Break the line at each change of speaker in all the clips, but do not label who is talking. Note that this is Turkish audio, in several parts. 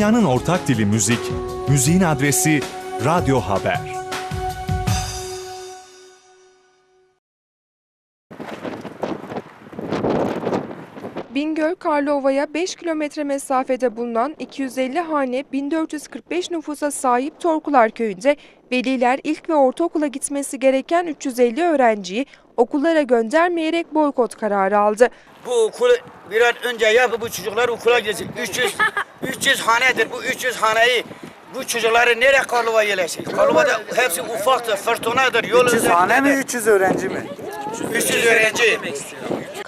Dünyanın ortak dili müzik, müziğin adresi Radyo Haber.
Bingöl Karlova'ya 5 kilometre mesafede bulunan 250 hane 1445 nüfusa sahip Torkular Köyü'nde veliler ilk ve ortaokula gitmesi gereken 350 öğrenciyi okullara göndermeyerek boykot kararı aldı.
Bu okulu bir an önce yapıp bu çocuklar okula gitsin. 300 300 hanedir. Bu 300 haneyi bu çocukları nereye Karlova yerleşsin? Karlova'da hepsi ufaktır, fırtınadır, yol
300 hane mi
üzerinde.
300 öğrenci mi?
300 öğrenci.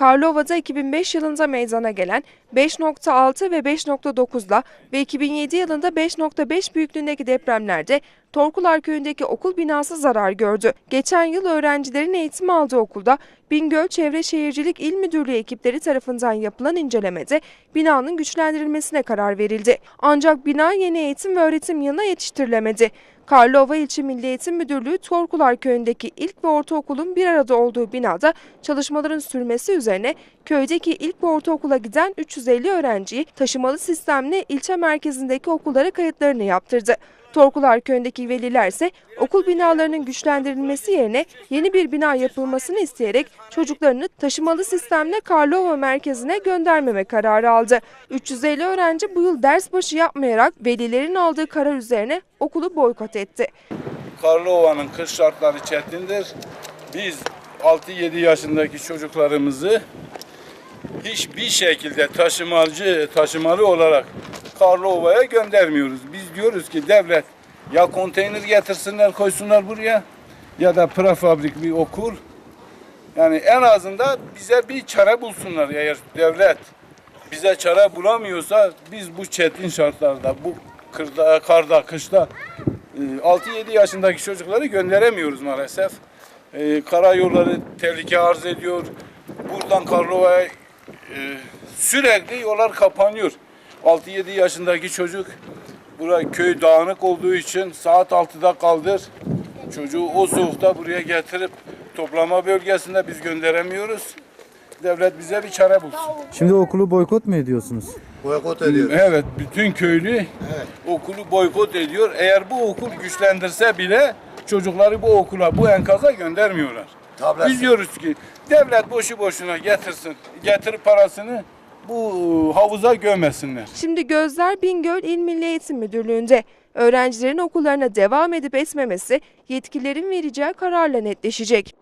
Karlova'da 2005 yılında meydana gelen 5.6 ve 5.9'la ve 2007 yılında 5.5 büyüklüğündeki depremlerde Torkular Köyü'ndeki okul binası zarar gördü. Geçen yıl öğrencilerin eğitim aldığı okulda Bingöl Çevre Şehircilik İl Müdürlüğü ekipleri tarafından yapılan incelemede binanın güçlendirilmesine karar verildi. Ancak bina yeni eğitim ve öğretim yılına yetiştirilemedi. Karlova İlçe Milli Eğitim Müdürlüğü Torkular Köyü'ndeki ilk ve ortaokulun bir arada olduğu binada çalışmaların sürmesi üzerine köydeki ilk ve ortaokula giden 350 öğrenciyi taşımalı sistemle ilçe merkezindeki okullara kayıtlarını yaptırdı. Torkular Köyü'ndeki veliler ise okul binalarının güçlendirilmesi yerine yeni bir bina yapılmasını isteyerek çocuklarını taşımalı sistemle Karlova merkezine göndermeme kararı aldı. 350 öğrenci bu yıl ders başı yapmayarak velilerin aldığı karar üzerine okulu boykot etti.
Karlova'nın kış şartları çetindir. Biz 6-7 yaşındaki çocuklarımızı hiçbir şekilde taşımacı, taşımalı olarak Karlova'ya göndermiyoruz. Biz diyoruz ki devlet ya konteyner getirsinler koysunlar buraya ya da prefabrik bir okul. Yani en azından bize bir çare bulsunlar eğer devlet bize çare bulamıyorsa biz bu çetin şartlarda bu kırda, karda, kışta e, 6-7 yaşındaki çocukları gönderemiyoruz maalesef. E, karayolları tehlike arz ediyor. Buradan Karlova'ya e, sürekli yollar kapanıyor. 6-7 yaşındaki çocuk buraya köy dağınık olduğu için saat 6'da kaldır. Çocuğu o soğukta buraya getirip toplama bölgesinde biz gönderemiyoruz. Devlet bize bir çare bulsun.
Şimdi okulu boykot mu ediyorsunuz?
Boykot ediyoruz.
Evet, bütün köylü okulu boykot ediyor. Eğer bu okul güçlendirse bile çocukları bu okula, bu enkaza göndermiyorlar.
Tablet.
Biz diyoruz ki devlet boşu boşuna getirsin, getirip parasını bu havuza gömesinler.
Şimdi gözler Bingöl İl Milli Eğitim Müdürlüğü'nde. Öğrencilerin okullarına devam edip etmemesi yetkililerin vereceği kararla netleşecek.